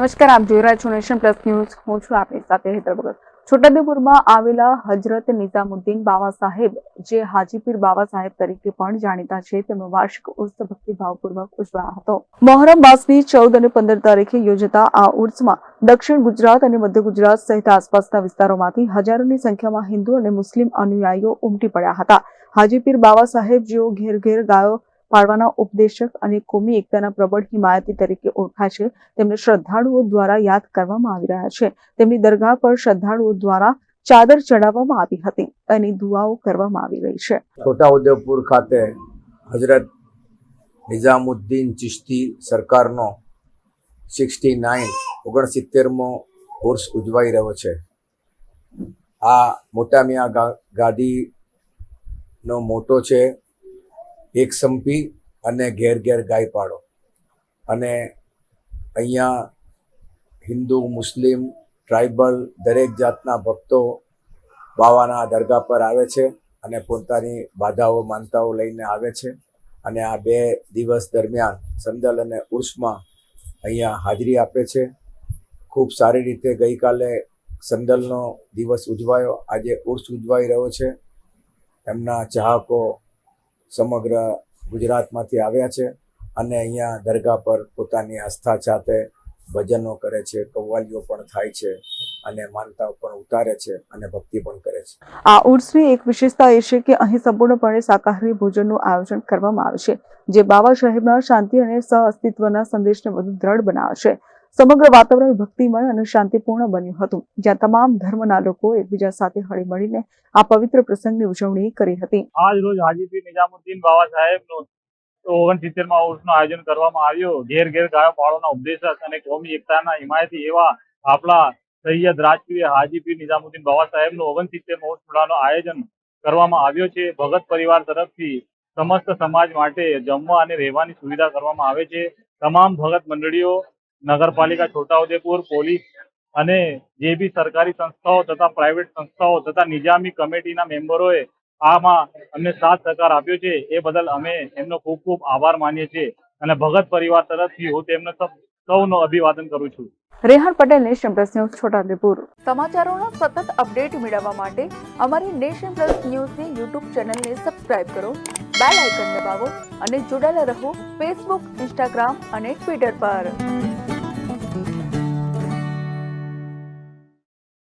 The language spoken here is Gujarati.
નમસ્કાર, આપ જોઈ રહ્યા છો નેશન પ્લસ ન્યૂઝ. હું છું આપની સાથે હેતર ભગત. છોટાઉદેપુરમાં આવેલા હજરત નિઝામુદ્દીન બાવા સાહેબ, જે હાજીપીર બાવા સાહેબ તરીકે પણ જાણીતા છે, તેમનો વાર્ષિક ઉત્સવ ભક્તિભાવપૂર્વક ઉજવાયો હતો. મોહરમ માસની ચૌદ અને પંદર તારીખે યોજાતા આ ઉર્સમાં દક્ષિણ ગુજરાત અને મધ્ય ગુજરાત સહિત આસપાસના વિસ્તારોમાંથી હજારોની સંખ્યામાં હિન્દુ અને મુસ્લિમ અનુયાયીઓ ઉમટી પડ્યા હતા. હાજીપીર બાવા સાહેબ જેઓ ઘેર ઘેર ગાયો પાડવાના ઉપદેશક અને કોમી એકતાના પ્રબળ હિમાયતી તરીકે ઓળખાય છે તેમને શ્રદ્ધાળુઓ દ્વારા યાદ કરવામાં આવી રહ્યા છે. તેમની દરગાહ પર શ્રદ્ધાળુઓ દ્વારા ચાદર ચડાવવામાં આવી હતી અને દુઆઓ કરવામાં આવી રહી છે. છોટાઉદેપુર ખાતે હજરત નિઝામુદ્દીન ચિશ્તી સરકારનો સિક્સટી નાઇન ઓગણસિત્તેરમો કોર્સ ઉજવાઈ રહ્યો છે. આ મોટા મિયા ગાદીનો મોટો છે. એક સંપી અને ઘેર ઘેર ગાય પાડો. અને અહીંયા હિન્દુ, મુસ્લિમ, ટ્રાઇબલ દરેક જાતના ભક્તો બાવાના દરગાહ પર આવે છે અને પોતાની બાધાઓ, માનતાઓ લઈને આવે છે. અને આ બે દિવસ દરમિયાન સંદલ અને ઉર્સમાં અહીંયા હાજરી આપે છે. ખૂબ સારી રીતે ગઈકાલે સંદલનો દિવસ ઉજવાયો. આજે ઉર્સ ઉજવાઈ રહ્યો છે. એમના ચાહકો સમગ્ર ગુજરાતમાંથી આવ્યા છે અને અહીંયા દરગાહ પર પોતાની આસ્થા સાથે ભજનો કરે છે, કવ્વાલીઓ પણ થાય છે અને માનતાઓ પણ ઉતારે છે અને ભક્તિ પણ કરે છે. આ ઉર્સની એક વિશેષતા એ છે કે અહીં સંપૂર્ણપણે શાકાહારી ભોજનનું આયોજન કરવામાં આવે છે, જે બાબા સાહેબના શાંતિ અને સહઅસ્તિત્વના સંદેશને વધુ દ્રઢ બનાવે છે. સમગ્ર વાતાવરણ ભક્તિમય અને શાંતિપૂર્ણ બન્યું હતું, જ્યાં તમામ ધર્મના લોકો એકબીજા સાથે હળી મળીને આ પવિત્ર પ્રસંગની ઉજવણી કરી હતી. આજ રોજ હાજીપીર નિઝામુદ્દીન બાબા સાહેબનું ઓગણસિત્તેરમાં ઉર્સનું આયોજન કરવામાં આવ્યું. ઘેર ઘેર ગાયો પાળોના ઉપદેશક અને કોમી એકતાના હિમાયતી એવા આપણા સૈયદ રાજકીય હાજીપીર નિઝામુદ્દીન બાવા સાહેબનું ઓગણસિત્તેર ઉર્સ મેળાનું આયોજન કરવામાં આવ્યો છે. ભગત પરિવાર તરફથી સમસ્ત સમાજ માટે જમવા અને રહેવાની સુવિધા કરવામાં આવે છે. તમામ ભગત મંડળીઓ નગરપાલિકા છોટાઉદેપુર પોલીસ અને જે બી સરકારી સંસ્થાઓ તથા પ્રાઇવેટ સંસ્થાઓ તથા નિજામી કમિટીના મેમ્બરોએ આમાં અમને સાથ સહકાર આપ્યો છે એ બદલ અમે એમનો ખૂબ ખૂબ આભાર માનીએ છીએ અને ભગત પરિવાર તરફથી હું તેમને સૌ સૌનો અભિવાદન કરું છું. Rehan Patel Nation Plus news Chhota Udepur. સમાચારોના સતત અપડેટ મેળવવા માટે અમારી નેશન પ્લસ ન્યૂઝની યુટ્યુબ ચેનલને સબસ્ક્રાઇબ કરો બેલ આઇકન દબાવો અને જોડાયેલા રહો ફેસબુક ઇન્સ્ટાગ્રામ અને ટ્વિટર પર. Thank you.